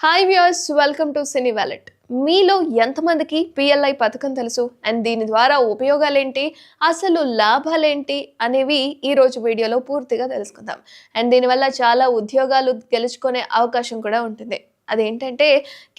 Hi viewers welcome to cine wallet మీలో ఎంతమందికి PLI పథకం తెలుసు? అండ్ దీని ద్వారా ఉపయోగాలేంటి? అసలు లాభాలేంటి? అనేవి ఈరోజు వీడియోలో పూర్తిగా తెలుసుకుందాం. అండ్ దీనివల్ల చాలా ఉద్యోగాలు గెలుచుకునే అవకాశం కూడా ఉంటుంది. అదేంటంటే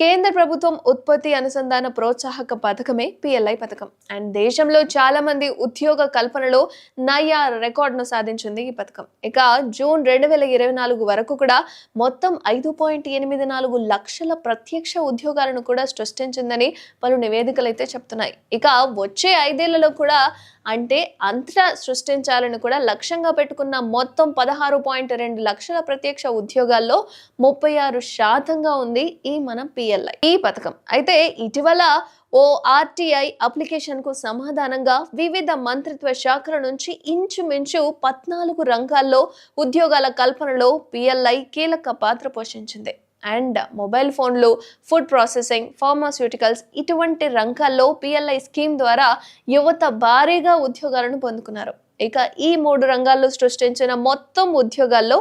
కేంద్ర ప్రభుత్వం ఉత్పత్తి అనుసంధాన ప్రోత్సాహక పథకమే పిఎల్ఐ పథకం. అండ్ దేశంలో చాలా మంది ఉద్యోగ కల్పనలో నయా రికార్డును సాధించింది ఈ పథకం. ఇక జూన్ రెండు వేల ఇరవై నాలుగు వరకు కూడా మొత్తం ఐదు పాయింట్ ఎనిమిది నాలుగు లక్షల ప్రత్యక్ష ఉద్యోగాలను కూడా సృష్టించిందని పలు నివేదికలు అయితే చెప్తున్నాయి. ఇక వచ్చే ఐదేళ్ళలో కూడా అంటే అంతటా సృష్టించాలని కూడా లక్ష్యంగా పెట్టుకున్న మొత్తం పదహారు పాయింట్ రెండు లక్షల ప్రత్యక్ష ఉద్యోగాల్లో ముప్పై ఆరు శాతంగా ఉంది ఈ మన పిఎల్ఐ ఈ పథకం. అయితే ఇటీవల ఓ ఆర్టీఐ అప్లికేషన్కు సమాధానంగా వివిధ మంత్రిత్వ శాఖల నుంచి ఇంచుమించు పద్నాలుగు రంగాల్లో ఉద్యోగాల కల్పనలో పిఎల్ఐ కీలక పాత్ర పోషించింది. అండ్ మొబైల్ ఫోన్లు ఫుడ్ ప్రాసెసింగ్ ఫార్మాస్యూటికల్స్ ఇటువంటి రంగాల్లో పిఎల్ఐ స్కీమ్ ద్వారా యువత భారీగా ఉద్యోగాలను పొందుకున్నారు. ఇక ఈ మూడు రంగాల్లో సృష్టించిన మొత్తం ఉద్యోగాల్లో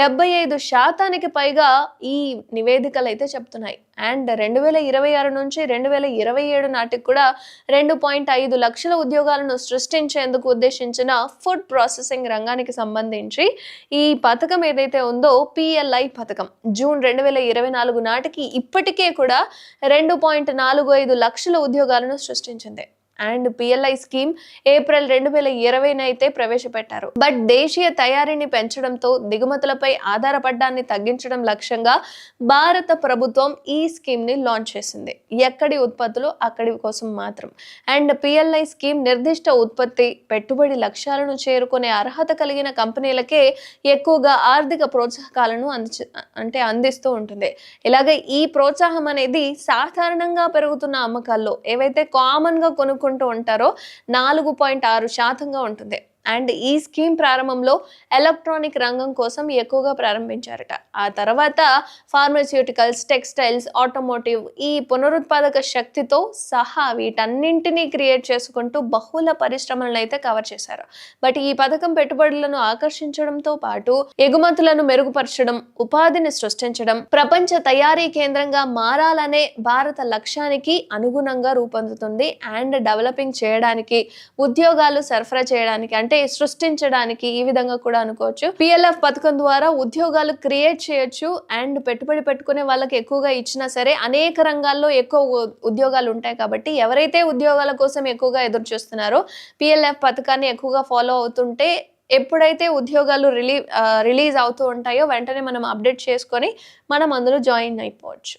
డెబ్బై ఐదు శాతానికి పైగా ఈ నివేదికలు అయితే చెప్తున్నాయి. అండ్ రెండు వేల ఇరవై ఆరు నుంచి రెండు వేల ఇరవై ఏడు నాటికి కూడా రెండు పాయింట్ ఐదు లక్షల ఉద్యోగాలను సృష్టించేందుకు ఉద్దేశించిన ఫుడ్ ప్రాసెసింగ్ రంగానికి సంబంధించి ఈ పథకం ఏదైతే ఉందో పిఎల్ఐ పథకం. జూన్ రెండు వేల ఇరవై నాలుగు నాటికి ఇప్పటికే కూడా రెండు పాయింట్ నాలుగు ఐదు లక్షల ఉద్యోగాలను సృష్టించింది. అండ్ పిఎల్ఐ స్కీమ్ ఏప్రిల్ రెండు వేల ఇరవైన అయితే ప్రవేశపెట్టారు. బట్ దేశీయ తయారీని పెంచడంతో దిగుమతులపై ఆధారపడ్డాన్ని తగ్గించడం లక్ష్యంగా భారత ప్రభుత్వం ఈ స్కీమ్ని లాంచ్ చేసింది. ఎక్కడి ఉత్పత్తులు అక్కడి కోసం మాత్రం. అండ్ పిఎల్ఐ స్కీమ్ నిర్దిష్ట ఉత్పత్తి పెట్టుబడి లక్ష్యాలను చేరుకునే అర్హత కలిగిన కంపెనీలకే ఎక్కువగా ఆర్థిక ప్రోత్సాహకాలను అంది అంటే అందిస్తూ ఉంటుంది. ఇలాగే ఈ ప్రోత్సాహం అనేది సాధారణంగా పెరుగుతున్న అమ్మకాల్లో ఏవైతే కామన్గా తీసుకుంటూ ఉంటారో నాలుగు పాయింట్ ఆరు శాతంగా ఉంటుంది. అండ్ ఈ స్కీమ్ ప్రారంభంలో ఎలక్ట్రానిక్ రంగం కోసం ఎక్కువగా ప్రారంభించారట. ఆ తర్వాత ఫార్మస్యూటికల్స్ టెక్స్టైల్స్ ఆటోమోటివ్ ఈ పునరుత్పాదక శక్తితో సహా వీటన్నింటినీ క్రియేట్ చేసుకుంటూ బహుళ పరిశ్రమలను అయితే కవర్ చేశారు. బట్ ఈ పథకం పెట్టుబడులను ఆకర్షించడంతో పాటు ఎగుమతులను మెరుగుపరచడం ఉపాధిని సృష్టించడం ప్రపంచ తయారీ కేంద్రంగా మారాలనే భారత లక్ష్యానికి అనుగుణంగా రూపొందుతుంది. అండ్ డెవలపింగ్ చేయడానికి ఉద్యోగాలు సరఫరా చేయడానికి అంటే సృష్టించడానికి ఈ విధంగా కూడా అనుకోవచ్చు. పిఎల్ఎఫ్ పథకం ద్వారా ఉద్యోగాలు క్రియేట్ చేయొచ్చు అండ్ పెట్టుబడి పెట్టుకునే వాళ్ళకి ఎక్కువగా ఇచ్చినా సరే అనేక రంగాల్లో ఎక్కువ ఉద్యోగాలు ఉంటాయి కాబట్టి ఎవరైతే ఉద్యోగాల కోసం ఎక్కువగా ఎదురు చూస్తున్నారో పిఎల్ఎఫ్ పథకాన్ని ఎక్కువగా ఫాలో అవుతుంటే ఎప్పుడైతే ఉద్యోగాలు రిలీ రిలీజ్ అవుతూ ఉంటాయో వెంటనే మనం అప్డేట్ చేసుకొని మనం అందులో జాయిన్ అయిపోవచ్చు.